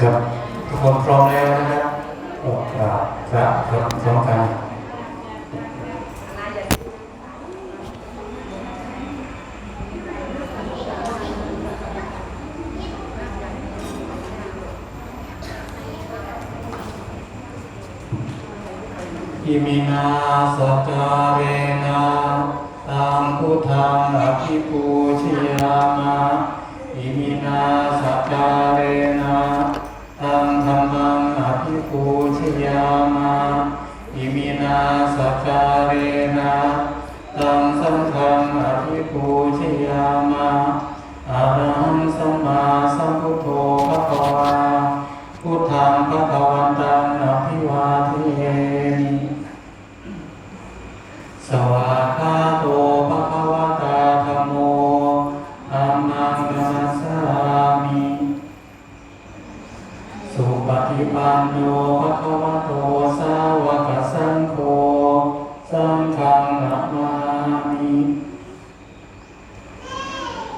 ครับทุกคนพร้อมแล้วนะครับก็กราบพระพร้อมพร้อมกันอิมินาสการเรนะตังพุทธังอภิปูชยามะอิมินาสการเรนะ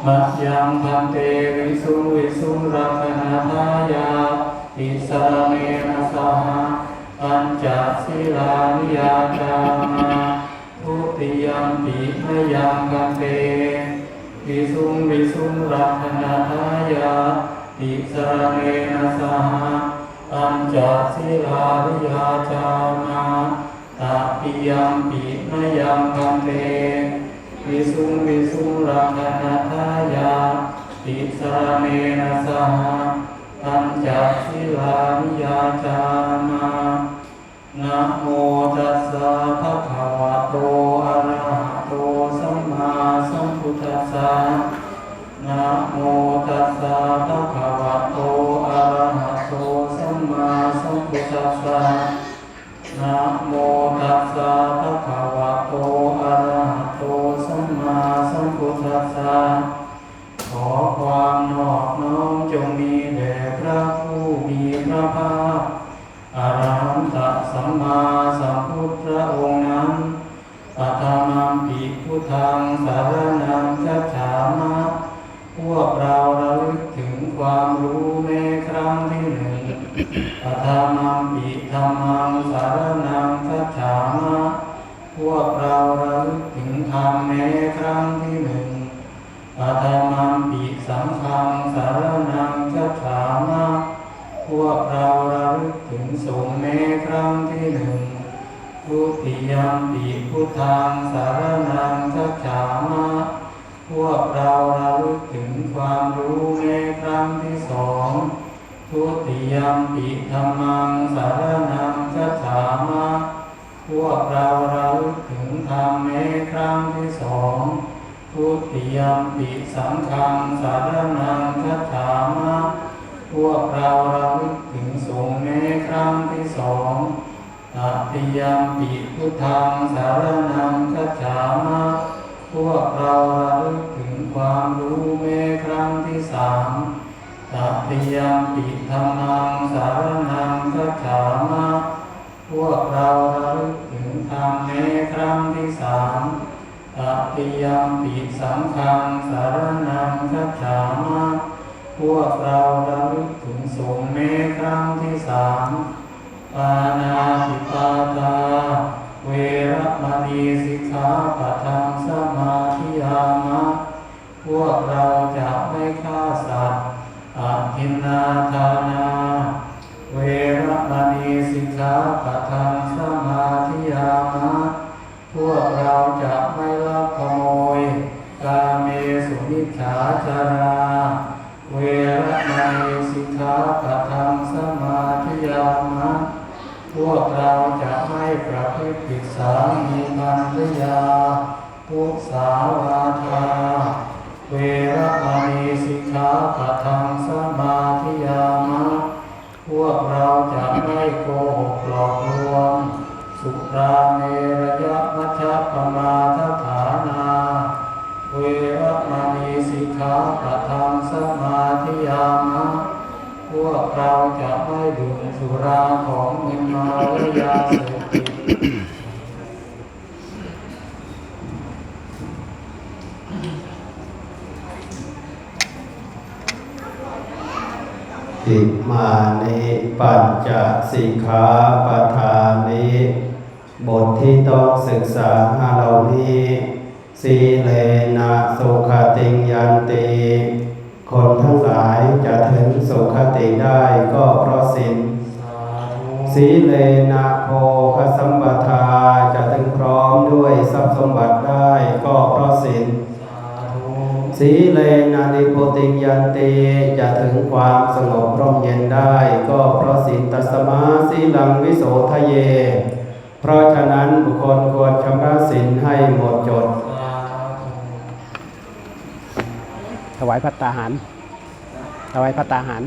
มัจยังพันเตวิสุวิสุรัตนาทายาติสรเนนะสหปัญจศีลานิยาจา ยังพันเตวิสุงวิสุงรัตนาทายาติสรเนนะสหปัญจศีลานิยาจามาตติยัมปิมยังพันเตวิสุงวิสุงรักนาทายาติสรเนนะสหปัญจศีลานิยาจามาะภะคะวะโตอะระหะโตสัมมาสัมพุทธัสสะนะโมตัสสะภะคะวะโตอะระหะโตสัมมาสัมพุทธัสสะขอความนอบน้อมจงมีแด่พระผู้มีพระภาคอรหันตสัมมาสัมพุทธองค์นั้นปัทมัมปิพุทธังสารนังคัจฉามะ พวกเราระลึกถึงความรู้ในครั้งที่หนึ่งปัทมังปิธรรมังสารนังคัจฉามะพวกเราระลึกถึงธรรมในครั้งที่หนึ่งปัทมังปิสังฆังสารนังคัจฉามะพวกเราระลึกถึงสงฆ์ในครั้งที่หนึ่งทุติยมปิพุทธังสาร ทุติยมปิธรรมังสารนังคัจฉามะพวกเราเระลึกถึงธรรมในครั้งที่สองทุติยมปิสังฆังสารนังคัจฉามะพวกเราเระลึกถึงสงฆ์ในครั้งที่สองตติยมปิพุทธังสารนังคัจฉามะพวกเราเระลึกถึงความรู้ใน ติธรรมังสารนังกัจฉามะพวกเราระลึกถึงธรรมในครั้งที่สามตติยมปิสังฆังสารนังกัจฉามะพวกเราระลึกถึงสงฆ์ในครั้งที่สามปานา นนาทานาเวรมณีสิกขาปะทังสมาธิยามะพวกเราจะไม่ลักขโมยกาเมสุมิจฉาจารา เวรมณีสิกขาปะทังสมาธิยามะพวกเราจะไม่ประพฤติผิดสามีภรรยาพุสาวาทา เวรมณีสิกขาปะทังสมาธิยามะพวกเราจะไม่โกหกหลอกลวง สุราเมรยมัชปมาทฐานา เวรมณีสิกขาปะทังสมาธิยามะพวกเราจะไม่ดื่มสุราของมึนเมาและยาเสพติด ออิมานิปัญจสิกขาปทานิบทที่ต้องศึกษาเหล่านี้สีเลนะสุขติงยันติคนทั้งหลายจะถึงสุขติได้ก็เพราะศีลสาธุสีเลนะโภคสัมปทาจะถึงพร้อมด้วยทรัพย์สมบัติได้ก็เพราะศีลสาธุ สีเลนานิโพติยันติจะถึงความสงบร่มเย็นได้ ก็เพราะศีลตัสมาสีลังวิโสทะเย เพราะฉะนั้นบุคคลควรชำระศีลให้หมดจด ถวายพัตตาหาร ถวายพัตตาหาร